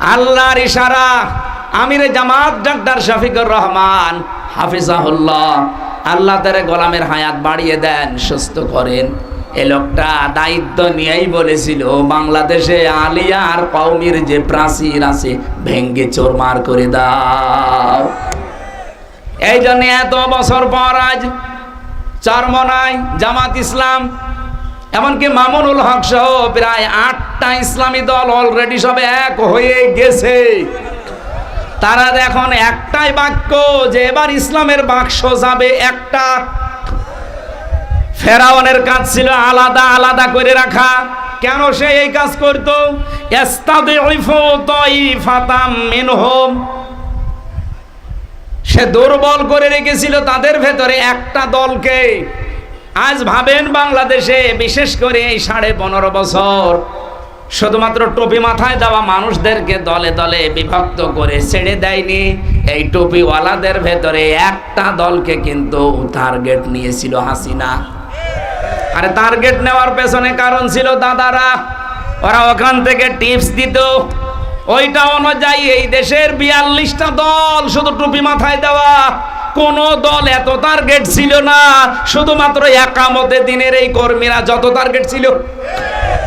আল্লাহর ইশারা, আমিরে জামাত ডাক্তার শফিকুর রহমান, হাফিজাহুল্লাহ, আল্লাহ তারে গোলামের হায়াত বাড়িয়ে দেন, সুস্থ করেন। এ লোকটা দায়িত্ব নিয়েই বলেছিল, বাংলাদেশে আলিয়া আর কৌমির যে প্রাচীর আছে, ভেঙ্গে চোরমার করে দাও। এই জন্য এত বছর পর আজ চরমনায় জামাত ইসলাম এমনকি মামুনুল হক সহ প্রায় আটটা ইসলামী দল অলরেডি সব এক হয়ে গেছে। তারা এখন একটাই বাক্য যে এবার ইসলামের বাক্স যাবে একটা। ফেরাউনের কাজ ছিল আলাদা আলাদা করে রাখা। কেন সে এই কাজ করতো? সে দুর্বল করে রেখেছিল তাদের ভেতরে একটা দলকে। আজ ভাবেন বাংলাদেশে, বিশেষ করে এই সাড়ে পনেরো বছর, শুধুমাত্র টুপি মাথায় দেওয়া মানুষদেরকে দলে দলে বিভক্ত করে ছেড়ে দেয়নি। এই টুপিওয়ালাদের ভেতরে একটা দলকে কিন্তু টার্গেট নিয়েছিল হাসিনা। আরে টার্গেট নেওয়ার পেছনে কারণ ছিল দাদারা। ওরা ওখান থেকে টিপস দিত। ওইটা অনুযায়ী এই দেশের বিয়াল্লিশটা দল শুধু টুপি মাথায় দেওয়া। কোন দল এত টার্গেট ছিল না, শুধুমাত্র একামতে দিনের এই কর্মীরা যত টার্গেট ছিল।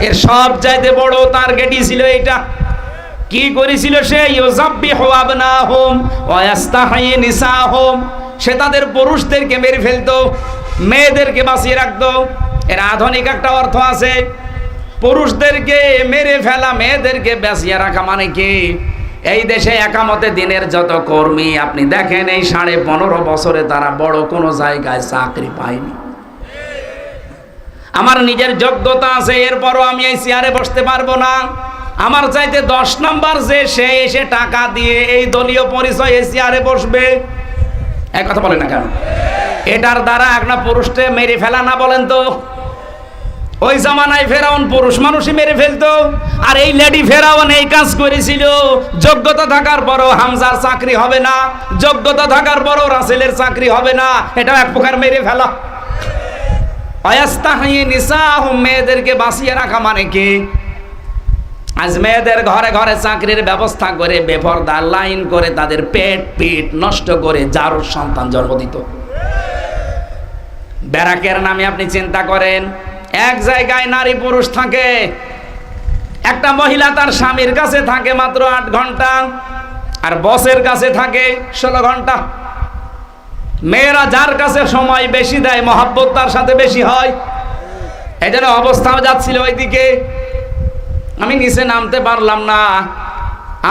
এর সব চাইতে বড় টার্গেটই ছিল এটা কি করেছিল সে? ইউজাব্বি হওয়াব না হোম ওয়াস্তাহাই নিসা হোম সে তাদের পুরুষদেরকে মেরে ফেলতো, মেয়েদেরকে বাঁচিয়ে রাখতো। এর আধুনিক একটা অর্থ আছে, পুরুষদেরকে মেরে ফেলা, মেয়েদেরকে বাঁচিয়ে রাখা মানে কি? এই দেশে একামতে দিনের যত কর্মী, আপনি দেখেন এই সাড়ে পনেরো বছরে তারা বড় কোনো জায়গায় চাকরি পায়নি। আমার নিজের যোগ্যতা আছে, এরপরও আমি এই চেয়ারে বসতে পারব না। আমার চাইতে দশ নাম্বার যে, সে এসে টাকা দিয়ে এই দলীয় পরিচয় এই চেয়ারে বসবে। এক কথা বলে না কেন? এটার দ্বারা একটা পুরুষকে মেরে ফেলা না বলেন তো? ওই জামানায় ফেরাউন পুরুষ মানুষই মেরে ফেলতো। আর এই লেডি ফেরাউন এই কাজ করেছিল। যোগ্যতা থাকার পরও হামজার চাকরি হবে না। যোগ্যতা থাকার পরও রাসেলের চাকরি হবে না। এটা এক প্রকার মেরে ফেলা। অয়াস্তাহিয়ে নিসাহ, মেয়েদেরকে বাঁচিয়ে রাখা মানে কি? আজ মেয়েদের ঘরে ঘরে চাকরির ব্যবস্থা করে বেপরদা লাইন করে তাদের পেট পিট নষ্ট করে যার সন্তান জন্ম দিত। ব্যারাকের নামে আপনি চিন্তা করেন এক জায়গায় নারী পুরুষ থাকে, একটা মহিলা তার স্বামীর কাছে থাকে মাত্র আট ঘণ্টা, আর বসের কাছে থাকে ষোলো ঘণ্টা। মেয়েরা যার কাছে সময় বেশি দেয়, মহাব্বত তার সাথে বেশি হয়। এই জন্য অবস্থাও যাচ্ছিল ওইদিকে। আমি নিচে নামতে পারলাম না।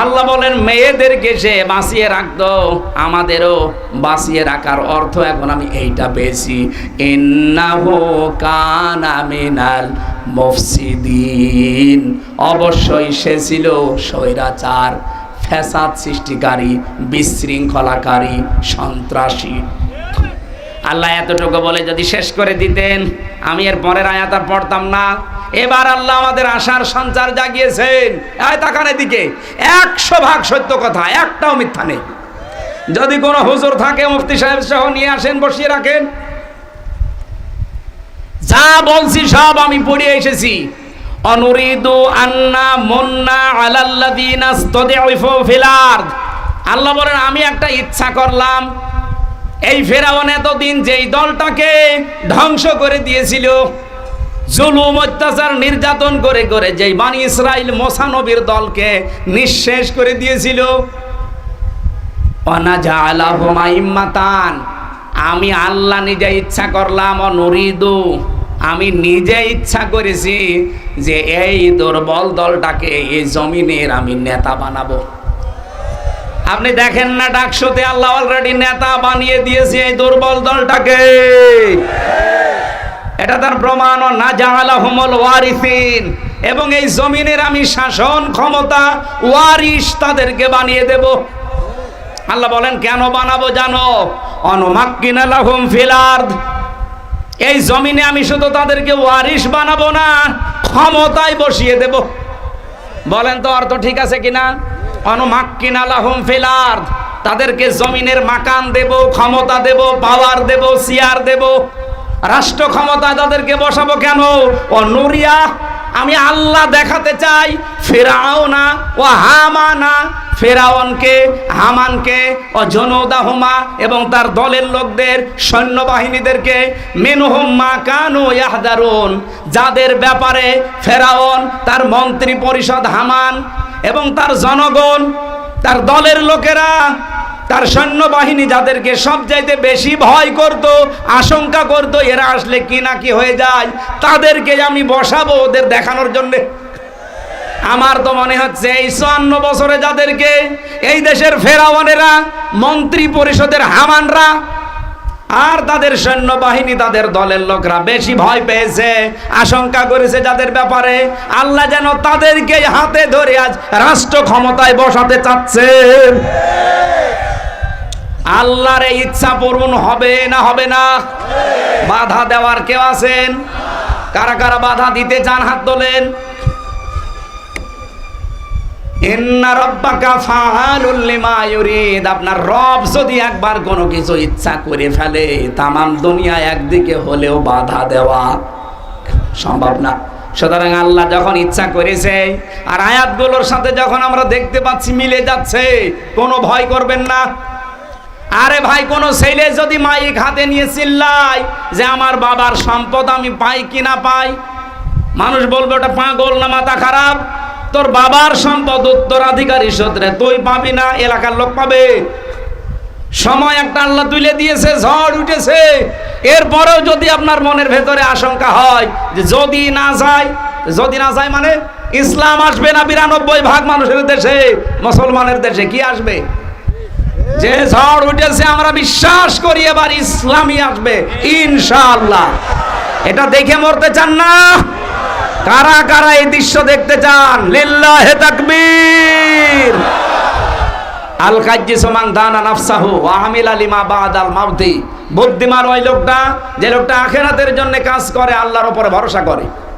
আল্লাহ বলেন, মেয়েদেরকে সে বাঁচিয়ে রাখতো, আমাদেরও বাঁচিয়ে রাখার অর্থ এখন আমি এইটা পেয়েছি। ইন্নাহু কানা মিনাল মুফসিদিন। অবশ্যই সে ছিল স্বৈরাচার, ফ্যাসাদ সৃষ্টিকারী, বিশৃঙ্খলাকারী, সন্ত্রাসী। আল্লাহ এতটুকু বলে যদি শেষ করে দিতেন, আমি এর পরের আয়াত আর পড়তাম না। এবার আল্লাহ আমাদের আশার সঞ্চার জাগিয়েছেন। আয় তাকানের দিকে একশো ভাগ সত্য কথা, একটাও মিথ্যা নেই। যদি কোনো হুজুর থাকে, মুফতি সাহেব সহ নিয়ে আসেন, বসিয়ে রাখেন। যা বলছি সব আমি পড়ে এসেছি। অনুরিদু আন্না মুন্না আলাল্লাযিনা ইসতাদিফু ফিল আরদ। আল্লাহ বলেন, আমি একটা ইচ্ছা করলাম, এই ফেরাউন এতদিন যেই দলটাকে ধ্বংস করে দিয়েছিল জুলুম, অত্যাচার, নির্যাতন করে করে যেই বানি ইসরাইল মোসানবীর দলকে নিঃশেষ করে দিয়েছিল। আমি আল্লাহ নিজে ইচ্ছা করলাম, অনুরিদু, আমি নিজে ইচ্ছা করেছি যে এই দুর্বল দলটাকে এই জমিনের আমি নেতা বানাবো। আপনি দেখেন না ডাকশোতে আল্লাহ অলরেডি নেতা বানিয়ে দিয়েছে এই দুর্বল দলটাকে। এটা তার প্রমাণ, না জাহালা হুমল ওয়ারিসিন। এবং এই জমিনের আমি শাসন ক্ষমতা ওয়ারিস তাদেরকে বানিয়ে দেব। আল্লাহ বলেন, কেন বানাবো জানো? অনুমাক্কিনালাহুম ফিলার্দ এই জমিনে আমি শুধু তাদেরকে ওয়ারিস বানাবো না, ক্ষমতায় বসিয়ে দেব। বলেন তো অর্থ ঠিক আছে কিনা অনুমাক্কিনালাহুম ফিলার্দ তাদেরকে জমিনের মাকান দেব, ক্ষমতা দেব, পাওয়ার দেব, সিয়ার দেব। রাষ্ট্র ক্ষমতায় তাদেরকে বসাবো কেন? ও নুরিয়া, আমি আল্লাহ দেখাতে চাই ফেরাওনা ও হামানা। ফেরাওনকে, হামানকে, ও জনদাহুমা এবং তার দলের লোকদের, সৈন্যবাহিনীদেরকে মেনুহুম্মা কানু ইয়াহদারুন, যাদের ব্যাপারে ফেরাওন, তার মন্ত্রী পরিষদ হামান এবং তার জনগণ, তার দলের লোকেরা তার সৈন্যবাহিনী যাদেরকে সবচাইতে বেশি ভয় করত, আশঙ্কা করত, এরা আসলে কি না কি হয়ে যায়, তাদেরকে আমি বসাবো ওদের দেখানোর জন্যে। আমার তো মনে হচ্ছে এই চুয়ান্ন বছরে যাদেরকে এই দেশের ফেরাওয়ানেরা, মন্ত্রী পরিষদের হামানরা আর তাদের সৈন্যবাহিনী, তাদের দলের লোকরা বেশি ভয় পেয়েছে, আশঙ্কা করেছে যাদের ব্যাপারে। আল্লাহ যেন তাদেরকে হাতে ধরে আজ রাষ্ট্র ক্ষমতায় বসাতে চাচ্ছে। আল্লাহর ইচ্ছা পূরণ হবে না হবে না? বাধা দেওয়ার কেউ আছেন? কারা কারা বাধা দিতে চান হাত তোলেন? আপনার যদি একবার কোনো কিছু ইচ্ছা করে ফেলে একদিকে হলেও বাধা সম্ভব না। সুতরাং আল্লাহ যখন ইচ্ছা করেছে, আর আয়াতগুলোর সাথে যখন আমরা দেখতে পাচ্ছি, মিলে যাচ্ছে, কোনো ভয় করবেন না। আরে ভাই, কোন ছেলে যদি মাইক হাতে নিয়ে চিল্লায় যে আমার বাবার সম্পদ আমি পাই কি না পাই? মানুষ বলবে, ওটা পাগল না, মাথা খারাপ? তোর বাবার সম্পদ উত্তরাধিকারী সূত্রে তুই পাবি না, এলাকার লোক পাবে। সময় একটা আল্লাহ তুলে দিয়েছে, ঝড় উঠেছে। এরপরেও যদি আপনার মনের ভেতরে আশঙ্কা হয় যে যদি না যায়, যদি না যায় মানে ইসলাম আসবে না বিরানব্বই ভাগ মানুষের দেশে, মুসলমানের দেশে, কি আসবে? যে ঝড় উঠেছে, আমরা বিশ্বাস করি এবার ইসলামই আসবে, ইনশাআল্লাহ। এটা দেখে মরতে চান না? কারা কারা এই দৃশ্য দেখতে চান? লিল্লাহে তাকবীর। আল কাজ্জি সমান দানা নাফসাহু, ওয়া আমিলা লিমা বাদাল মাউতি। বুদ্ধিমান ওই লোকটা, যে লোকটা আখেরাতের জন্য কাজ করে, আল্লাহর উপরে ভরসা করে।